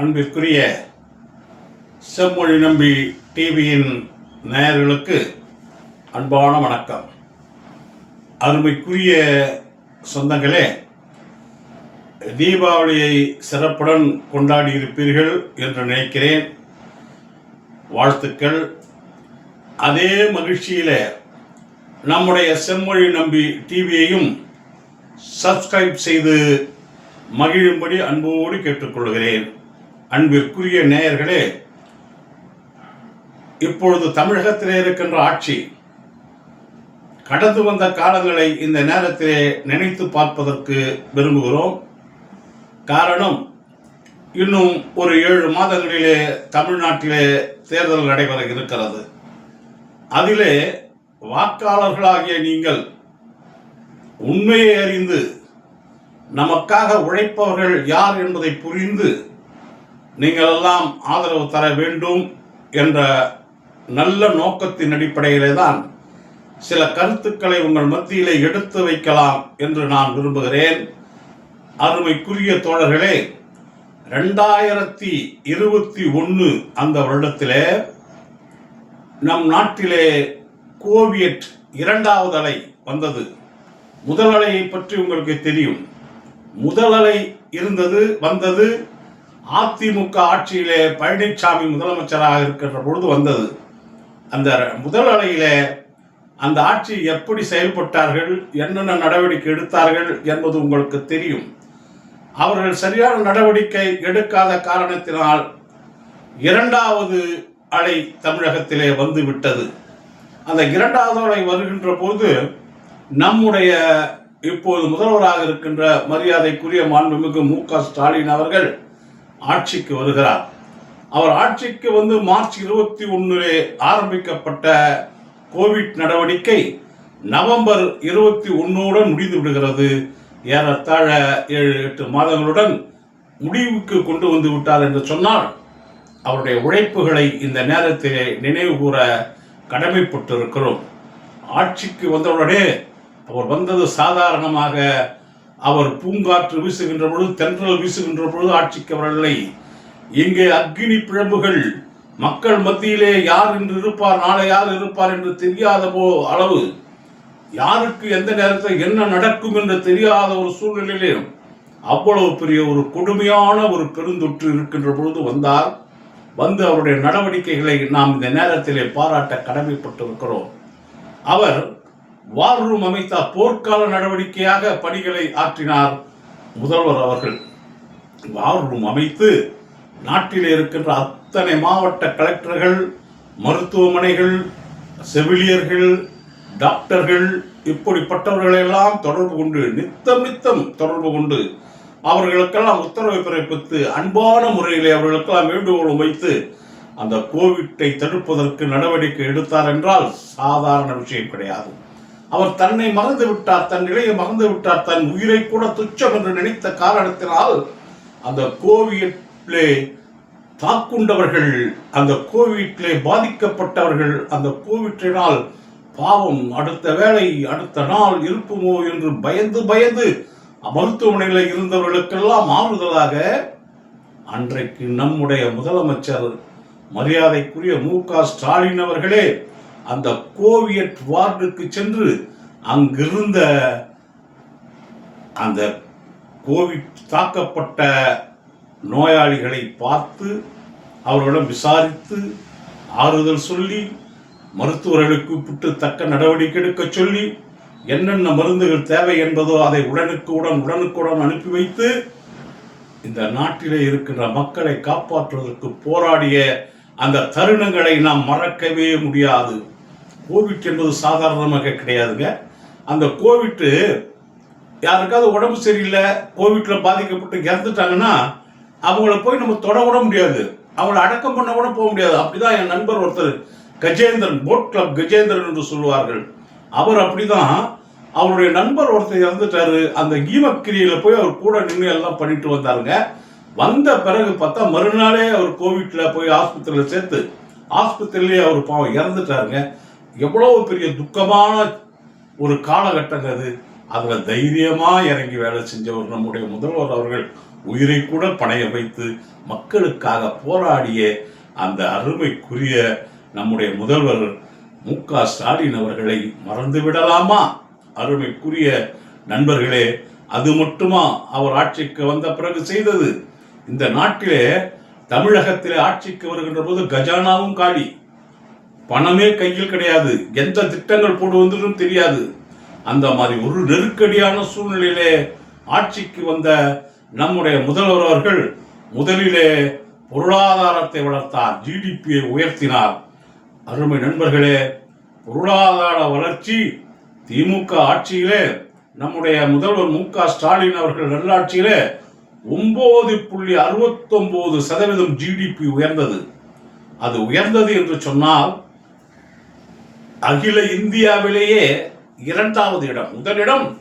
அன்பிற்குரிய செம்மொழி நம்பி டிவியின் நேயர்களுக்கு அன்பான வணக்கம். அருமைக்குரிய சொந்தங்களே தீபாவளியை சிறப்புடன் கொண்டாடி இருப்பீர்கள் என்று நினைக்கிறேன். வாழ்த்துக்கள். அதே மகிழ்ச்சியில் நம்முடைய செம்மொழி நம்பி டிவியையும் சப்ஸ்கிரைப் செய்து மகிழும்படி அன்போடு கேட்டுக்கொள்கிறேன். அன்பிற்குரிய நேயர்களே இப்பொழுது தமிழகத்திலே இருக்கின்ற ஆட்சி கடந்து வந்த காலங்களை இந்த நேரத்திலே நினைத்து பார்ப்பதற்கு விரும்புகிறோம். காரணம் இன்னும் ஒரு ஏழு மாதங்களிலே தமிழ்நாட்டிலே தேர்தல் நடைபெற இருக்கிறது. அதிலே வாக்காளர்களாகிய நீங்கள் உண்மையை அறிந்து நமக்காக உழைப்பவர்கள் யார் என்பதை புரிந்து நீங்கள் எல்லாம் ஆதரவு தர வேண்டும் என்ற நல்ல நோக்கத்தின் அடிப்படையிலே தான் சில கருத்துக்களை உங்கள் மத்தியிலே எடுத்து வைக்கலாம் என்று நான் விரும்புகிறேன். அருமைக்குரிய தோழர்களே ரெண்டாயிரத்தி இருபத்தி ஒன்று அந்த வருடத்திலே நம் நாட்டிலே கோவிட் இரண்டாவது அலை வந்தது. முதல் அலையை பற்றி உங்களுக்கு தெரியும். முதல் அலை இருந்தது வந்தது அதிமுக ஆட்சியிலே பழனிசாமி முதலமைச்சராக இருக்கின்ற பொழுது வந்தது. அந்த முதல் அலையிலே அந்த ஆட்சி எப்படி செயல்பட்டார்கள் என்னென்ன நடவடிக்கை எடுத்தார்கள் என்பது உங்களுக்கு தெரியும். அவர்கள் சரியான நடவடிக்கை எடுக்காத காரணத்தினால் இரண்டாவது அலை தமிழகத்திலே வந்து விட்டது. அந்த இரண்டாவது அலை வருகின்ற போது நம்முடைய இப்போது முதல்வராக இருக்கின்ற மரியாதைக்குரிய மாண்புமிகு மு க ஸ்டாலின் அவர்கள் ஆட்சிக்கு வருகிறார். அவர் ஆட்சிக்கு வந்து மார்ச் இருபத்தி ஒன்றிலே ஆரம்பிக்கப்பட்ட கோவிட் நடவடிக்கை நவம்பர் இருபத்தி ஒன்னோடன் முடிந்து விடுகிறது ஏறத்தாழ ஏழு எட்டு மாதங்களுடன் முடிவுக்கு கொண்டு வந்து விட்டார் என்று சொன்னால் அவருடைய உழைப்புகளை இந்த நேரத்திலே நினைவு கூற கடமைப்பட்டிருக்கிறோம். ஆட்சிக்கு வந்தவுடனே அவர் வந்தது சாதாரணமாக அவர் பூங்காற்று வீசுகின்ற பொழுது தென்றல் வீசுகின்ற பொழுது ஆட்சிக்கு வரவில்லை. இங்கே அக்னி பிழம்புகள் மக்கள் மத்தியிலே யார் இன்று இருப்பார் நாளை யார் இருப்பார் என்று தெரியாத போ அளவு. யாருக்கு எந்த நேரத்தில் என்ன நடக்கும் என்று தெரியாத ஒரு சூழ்நிலையிலே அவ்வளவு பெரிய ஒரு கொடுமையான ஒரு பெருந்தொற்று இருக்கின்ற பொழுது வந்தார். வந்து அவருடைய நடவடிக்கைகளை நாம் இந்த நேரத்திலே பாராட்ட கடமைப்பட்டிருக்கிறோம். அவர் வார் ரூம் அமைத்த போர்க்கால நடவடிக்கையாக பணிகளை ஆற்றினார் முதல்வர் அவர்கள். வார் ரூம் அமைத்து நாட்டில் இருக்கின்ற அத்தனை மாவட்ட கலெக்டர்கள் மருத்துவமனைகள் செவிலியர்கள் டாக்டர்கள் இப்படிப்பட்டவர்களெல்லாம் தொடர்பு கொண்டு நித்தம் நித்தம் தொடர்பு கொண்டு அவர்களுக்கெல்லாம் உத்தரவை பிறப்பித்து அன்பான முறையிலே அவர்களுக்கெல்லாம் வேண்டுகோள் வைத்து அந்த கோவிட்டை தடுப்பதற்கு நடவடிக்கை எடுத்தார் என்றால் சாதாரண விஷயம் கிடையாது. அவர் தன்னை மறந்து விட்டார் தன் நிலையை மறந்து விட்டார் தன் உயிரை கூட துச்சம் என்று நினைத்த காரணத்தினால் அந்த கோவிட்லே தாக்குண்டவர்கள் அந்த கோவிட்லே பாதிக்கப்பட்டவர்கள் அந்த கோவிட்டினால் பாவம் அடுத்த வேளை அடுத்த நாள் இருப்புமோ என்று பயந்து பயந்து மருத்துவமனையில் இருந்தவர்களுக்கெல்லாம் ஆறுதலாக அன்றைக்கு நம்முடைய முதலமைச்சர் மரியாதைக்குரிய மு க ஸ்டாலின் அவர்களே அந்த கோவியட் வார்டுக்கு சென்று அங்கிருந்த அந்த கோவிட் தாக்கப்பட்ட நோயாளிகளை பார்த்து அவர்களிடம் விசாரித்து ஆறுதல் சொல்லி மருத்துவர்களை கூப்பிட்டு தக்க நடவடிக்கை எடுக்க சொல்லி என்னென்ன மருந்துகள் தேவை என்பதோ அதை உடனுக்குடன் உடனுக்குடன் அனுப்பி வைத்து இந்த நாட்டிலே இருக்கின்ற மக்களை காப்பாற்றுவதற்கு போராடிய அந்த தருணங்களை நாம் மறக்கவே முடியாது. கோவிட் என்பது சாதாரணமாக கிடையாதுங்க. அந்த கோவிட்டு யாருக்காவது உடம்பு சரியில்லை கோவிட்ல பாதிக்கப்பட்டு இறந்துட்டாங்கன்னா அவங்கள போய் நம்ம தொட முடியாது. அவங்கள அடக்கம் பண்ண கூட போக முடியாது. அப்படிதான் என் நண்பர் ஒருத்தர் கஜேந்திரன் போட் கிளப் கஜேந்திரன் என்று சொல்லுவார்கள். அவர் அப்படிதான் அவருடைய நண்பர் ஒருத்தர் இறந்துட்டாரு. அந்த ஈமக்கிரியில போய் அவர் கூட நின்று எல்லாம் பண்ணிட்டு வந்தாருங்க. வந்த பிறகு பார்த்தா மறுநாளே அவர் கோவிட்ல போய் ஆஸ்பத்திரியில் சேர்த்து ஆஸ்பத்திரியிலேயே அவர் பாவம் இறந்துட்டாருங்க. எவ்வளவு பெரிய துக்கமான ஒரு காலகட்டம் அது. அதில் தைரியமா இறங்கி வேலை செஞ்சவர் நம்முடைய முதல்வர் அவர்கள் உயிரை கூட பணைய வைத்து மக்களுக்காக போராடிய அந்த அருமைக்குரிய நம்முடைய முதல்வர் மு க ஸ்டாலின் அவர்களை மறந்து விடலாமா? அருமைக்குரிய நண்பர்களே அது மட்டுமா அவர் ஆட்சிக்கு வந்த பிறகு செய்தது? இந்த நாட்டிலே தமிழகத்திலே ஆட்சிக்கு வருகின்ற போது கஜானாவும் காலி. பணமே கையில் கிடையாது. எந்த திட்டங்கள் போட்டு வந்ததும் தெரியாது. அந்த மாதிரி ஒரு நெருக்கடியான சூழ்நிலையிலே ஆட்சிக்கு வந்த நம்முடைய முதல்வர் அவர்கள் முதலிலே பொருளாதாரத்தை வளர்த்தார் ஜிடிபியை உயர்த்தினார். அருமை நண்பர்களே பொருளாதார வளர்ச்சி திமுக ஆட்சியிலே நம்முடைய முதல்வர் மு க ஸ்டாலின் அவர்கள் நல்லாட்சியிலே ஒன்பது புள்ளி அறுபத்தொன்பது சதவீதம் ஜிடிபி உயர்ந்தது. அது உயர்ந்தது என்று சொன்னால் அகில இந்தியாவிலேயே இரண்டாவது இடம். முதலிடம்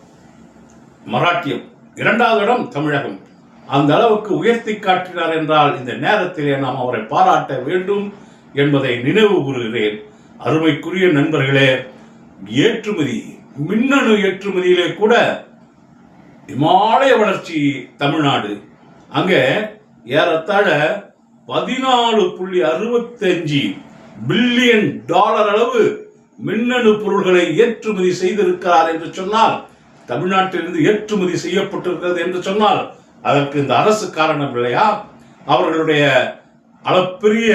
மராட்டியம் இரண்டாவது இடம் தமிழகம். அந்த அளவுக்கு உயர்த்தி காட்டினார் என்றால் இந்த நேரத்திலே நாம் அவரை பாராட்ட வேண்டும் என்பதை நினைவு கூறுகிறேன். அருமைக்குரிய நண்பர்களே ஏற்றுமதி மின்னணு ஏற்றுமதியிலே கூட இமாலய வளர்ச்சி தமிழ்நாடு. அங்கே ஏறத்தாழ பதினாலு புள்ளி அறுபத்தஞ்சு பில்லியன் டாலர் அளவு மின்னணு பொருள்களை ஏற்றுமதி செய்திருக்கிறார் என்று சொன்னால் தமிழ்நாட்டிலிருந்து ஏற்றுமதி செய்யப்பட்டிருக்கிறது என்று சொன்னால் அதற்கு இந்த அரசு காரணம் இல்லையா? அவர்களுடைய அளப்பெரிய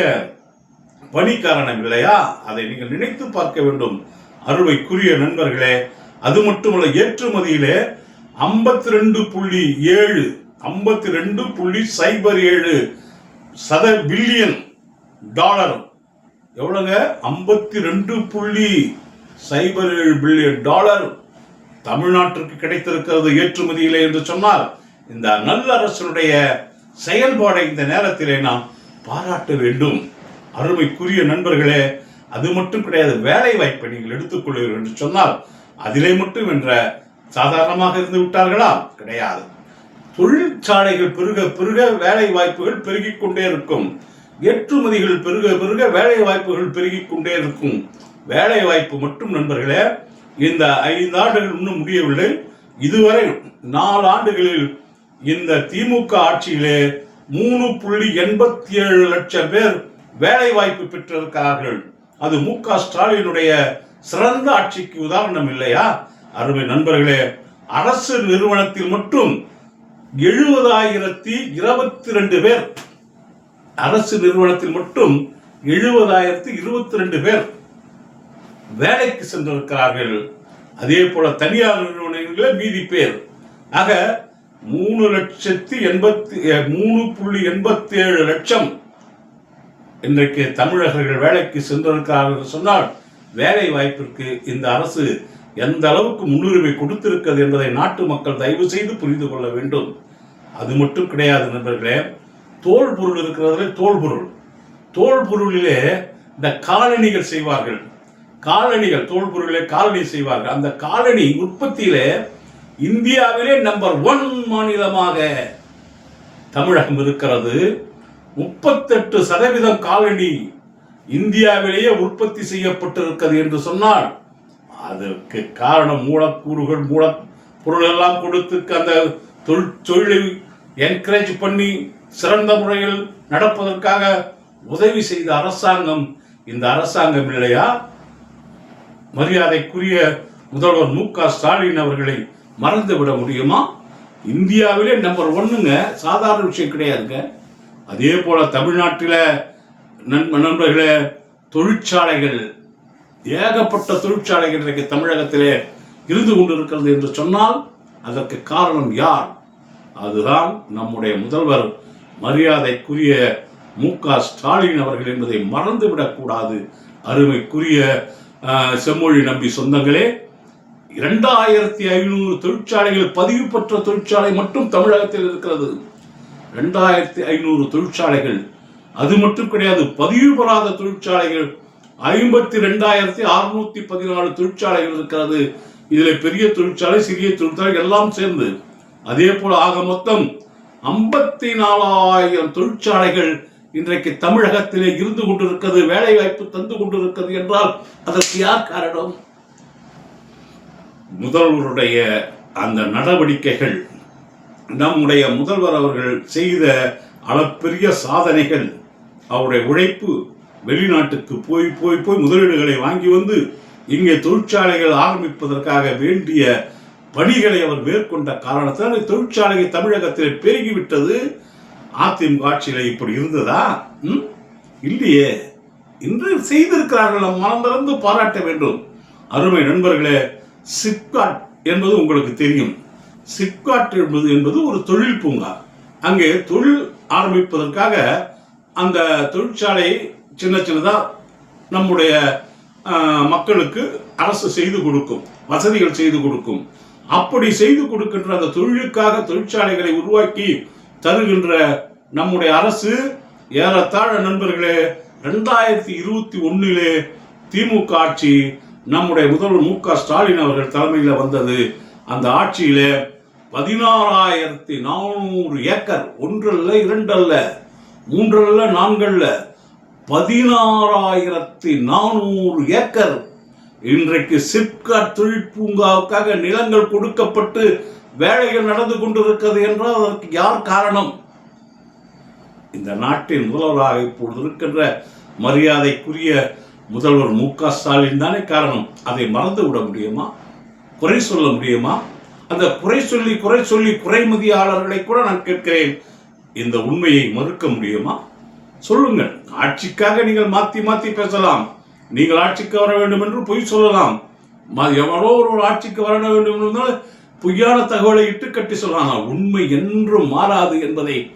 பணி காரணம் இல்லையா? அதை நீங்கள் நினைத்து பார்க்க வேண்டும். அருமைக்குரிய நண்பர்களே அது மட்டுமல்ல ஏற்றுமதியிலே ஐம்பத்தி ரெண்டு புள்ளி ஏழு ஐம்பத்தி ரெண்டு புள்ளி சைபர் ஏழு சத பில்லியன் டாலர் எவ்வளவுங்க? ஐம்பத்தி ரெண்டு புள்ளி சைபர் ஏழு பில்லியன் டாலர் தமிழ்நாட்டிற்கு கிடைத்திருக்கிறது ஏற்றுமதியிலே என்று சொன்னால் இந்த நல்ல அரசனுடைய செயல்பாடை இந்த நேரத்திலே நாம் பாராட்ட வேண்டும். அருமைக்குரிய நண்பர்களே அது மட்டும் கிடையாது வேலை வாய்ப்பை நீங்கள் எடுத்துக்கொள்வீர்கள் என்று சொன்னால் அதிலே மட்டும் என்ற சாதாரணமாக இருந்து விட்டார்களா? கிடையாது. தொழிற்சாலைகள் பெருக பெருக வேலை வாய்ப்புகள் பெருகிக் கொண்டே இருக்கும். ஏற்றுமதிகள் பெருக பெருக வேலை வாய்ப்புகள் பெருகிக் கொண்டே இருக்கும். வேலை வாய்ப்பு மட்டும் நண்பர்களே இந்த ஐந்து ஆண்டுகள் இன்னும் முடியவில்லை. இதுவரை நாலு ஆண்டுகளில் இந்த திமுக ஆட்சியிலே மூணு புள்ளி எண்பத்தி ஏழு லட்சம் பேர் வேலை வாய்ப்பு பெற்றிருக்கிறார்கள். அது மு க ஸ்டாலினுடைய சிறந்த ஆட்சிக்கு உதாரணம் இல்லையா? அருமை நண்பர்களே அரசு நிறுவனத்தில் மட்டும் எழுபதாயிரத்தி இருபத்தி ரெண்டு பேர் அரசு நிறுவனத்தில் மட்டும் எழுபதாயிரத்தி இருபத்தி ரெண்டு பேர் வேலைக்கு சென்றிருக்கிறார்கள். அதே போல தனியார் நிறுவனங்களில் மீதி பேர். ஆக மூணு லட்சத்தி எண்பத்தி மூணு புள்ளி எண்பத்தி ஏழு லட்சம் இன்றைக்கு தமிழகர்கள் வேலைக்கு சென்றிருக்கிறார்கள் என்று சொன்னால் வேலை வாய்ப்பிற்கு இந்த அரசு எந்த அளவுக்கு முன்னுரிமை கொடுத்திருக்கிறது என்பதை நாட்டு மக்கள் தயவு செய்து புரிந்து கொள்ள வேண்டும். அது மட்டும் கிடையாது நண்பர்களே தோல் பொருள் இருக்கிறதுல தோல் பொருள். தோல் பொருளிலே இந்த காலணிகள் செய்வார்கள். காலணிகள் தோல் பொருளிலே காலணி செய்வார்கள். அந்த காலணி உற்பத்தியிலே இந்தியாவிலே நம்பர் ஒன் மாநிலமாக தமிழகம் இருக்கிறது. முப்பத்தெட்டு சதவீதம் காலனி இந்தியாவிலேயே உற்பத்தி செய்யப்பட்டிருக்கிறது என்று சொன்னால் அதற்கு காரணம் மூலக்கூறுகள் மூல பொருள் எல்லாம் கொடுத்து அந்த தொழில் தொழிலை என்கரேஜ் பண்ணி சிறந்த முறையில் நடப்பதற்காக உதவி செய்த அரசாங்கம் இந்த அரசாங்கம் இல்லையா? மரியாதைக்குரிய முதல்வர் மு க ஸ்டாலின் அவர்களை மறந்து விட முடியுமா? இந்தியாவிலே நம்பர் ஒன்னுங்க சாதாரண விஷயம் கிடையாதுங்க. அதே போல தமிழ்நாட்டில் நண்பர்களே தொழிற்சாலைகள் ஏகப்பட்ட தொழிற்சாலைகள் இன்றைக்கு தமிழகத்திலே இருந்து கொண்டிருக்கிறது என்று சொன்னால் அதற்கு காரணம் யார்? அதுதான் நம்முடைய முதல்வர் மரியாதைக்குரிய மு க ஸ்டாலின் அவர்கள் என்பதை மறந்துவிடக் கூடாது அருமைக்குரிய செம்மொழி நம்பி சொந்தங்களே இரண்டாயிரத்தி ஐநூறு தொழிற்சாலைகள் பதிவு பெற்ற தொழிற்சாலை மட்டும் தமிழகத்தில் இருக்கிறது. ரெண்டாயிரத்தி ஐநூறு தொழிற்சாலைகள் அது மட்டும் கிடையாது பதிவு பெறாத தொழிற்சாலைகள் ஐம்பத்தி ரெண்டாயிரத்தி அறுநூத்தி பதினாலு தொழிற்சாலைகள் இருக்கிறது. இதில் பெரிய தொழிற்சாலை சிறிய தொழிற்சாலை எல்லாம் சேர்ந்து அதே போல ஆக மொத்தம் ஐம்பத்தி நாலாயிரம் தொழிற்சாலைகள் இன்றைக்கு தமிழகத்திலே இருந்து கொண்டிருக்கிறது வேலை வாய்ப்பு தந்து கொண்டிருக்கிறது என்றால் அதற்கு யார் காரணம்? முதல்வருடைய அந்த நடவடிக்கைகள் நம்முடைய முதல்வர் அவர்கள் செய்த அளப்பெரிய சாதனைகள் அவருடைய உழைப்பு வெளிநாட்டுக்கு போய் போய் போய் முதலீடுகளை வாங்கி வந்து இங்கே தொழிற்சாலைகள் ஆரம்பிப்பதற்காக வேண்டிய பணிகளை அவர் மேற்கொண்ட காரணத்தால் தொழிற்சாலை தமிழகத்தில் பெருகிவிட்டது. அதிமுக ஆட்சியில் இப்படி இருந்ததா? ம்? இல்லையே. இன்று செய்திருக்கிறார்கள் மனந்திறந்து பாராட்ட வேண்டும். அருமை நண்பர்களே சிப்காட் என்பது உங்களுக்கு தெரியும். சிப்காட் என்பது என்பது ஒரு தொழில் பூங்கா. அங்கே தொழில் ஆரம்பிப்பதற்காக அந்த தொழிற்சாலை சின்ன சின்னதாக நம்முடைய மக்களுக்கு அரசு செய்து கொடுக்கும் வசதிகள் செய்து கொடுக்கும். அப்படி செய்து கொடுக்கின்ற அந்த தொழிலுக்காக தொழிற்சாலைகளை உருவாக்கி தருகின்ற நம்முடைய அரசு ஏறத்தாழ நண்பர்களே ரெண்டாயிரத்தி இருபத்தி ஒன்னிலே திமுக ஆட்சி நம்முடைய முதல்வர் மு க ஸ்டாலின் அவர்கள் தலைமையில் வந்தது. அந்த ஆட்சியிலே பதினாறாயிரத்தி நானூறு ஏக்கர் ஒன்றல்ல இரண்டல்ல மூன்றல்ல நான்கல்ல பதினாறாயிரத்தி நானூறு ஏக்கர் இன்றைக்கு சிப்காட் தொழிற்பூங்காவுக்காக நிலங்கள் கொடுக்கப்பட்டு வேலைகள் நடந்து கொண்டிருக்கிறது என்றால் அதற்கு யார் காரணம்? இந்த நாட்டின் முதல்வராக இப்பொழுது இருக்கின்ற மரியாதைக்குரிய முதல்வர் மு க ஸ்டாலின் தானே காரணம். அதை மறந்து விட முடியுமா? குறை சொல்ல முடியுமா? அந்த குறை சொல்லி குறை சொல்லி குறைமதியாளர்களை கூட நான் கேட்கிறேன். இந்த உண்மையை மறுக்க முடியுமா? சொல்லுங்கள். ஆட்சிக்காக நீங்கள் மாற்றி மாற்றி பேசலாம். நீங்கள் ஆட்சிக்கு வர வேண்டும் என்று பொய் சொல்லலாம். ம- எவரோ ஒரு ஆட்சிக்கு வர வேண்டும் என்றால் பொய்யான தகவலை இட்டு கட்டி சொல்லலாம். உண்மை என்றும் மாறாது என்பதை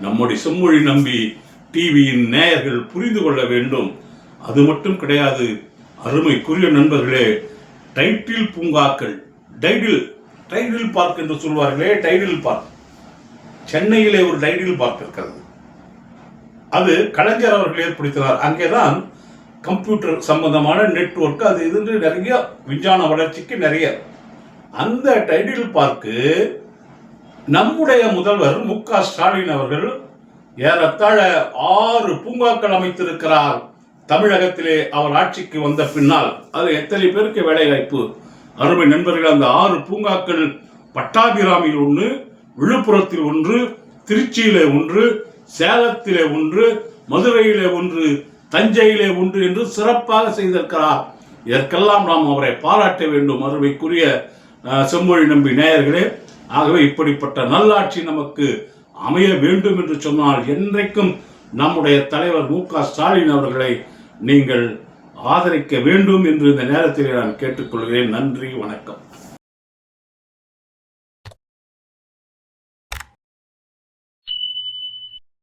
நம்முடைய செம்மொழி நம்பி டிவியின் நேயர்கள் புரிந்து கொள்ள வேண்டும். அது மட்டும் கிடையாது. அருமைக்குரிய நண்பர்களே டைட்டில் பூங்காக்கள் டைடில் டைடில் பார்க் என்று சொல்வார்களே டைடில் பார்க். சென்னையிலே ஒரு டைடில் பார்க் இருக்கிறது. அது கலைஞர் அவர்கள் ஏற்படுத்தினார். அங்கேதான் கம்ப்யூட்டர் சம்பந்தமான நெட்வொர்க் அது இதுன்னு நிறைய விஞ்ஞான வளர்ச்சிக்கு நிறைய. அந்த டைட்டில் பார்க்கு நம்முடைய முதல்வர் மு க ஸ்டாலின் அவர்கள் ஏறத்தாழ ஆறு பூங்காக்கள் அமைத்திருக்கிறார். தமிழகத்திலே அவர் ஆட்சிக்கு வந்த பின்னால் அது எத்தனை பேருக்கு வேலை வாய்ப்பு? அருமை நண்பர்கள் அந்த ஆறு பூங்காக்கள் பட்டாபிராமியில் ஒன்று விழுப்புரத்தில் ஒன்று திருச்சியிலே ஒன்று சேலத்திலே ஒன்று மதுரையிலே ஒன்று தஞ்சையிலே உண்டு என்று சிறப்பாக செய்திருக்கிறார். இதற்கெல்லாம் நாம் அவரை பாராட்ட வேண்டும். அருமைக்குரிய செம்மொழி நம்பி நேயர்களே ஆகவே இப்படிப்பட்ட நல்லாட்சி நமக்கு அமைய வேண்டும் என்று சொன்னால் என்றைக்கும் நம்முடைய தலைவர் மு க ஸ்டாலின் அவர்களை நீங்கள் ஆதரிக்க வேண்டும் என்று இந்த நேரத்தில் நான் கேட்டுக்கொள்கிறேன். நன்றி வணக்கம்.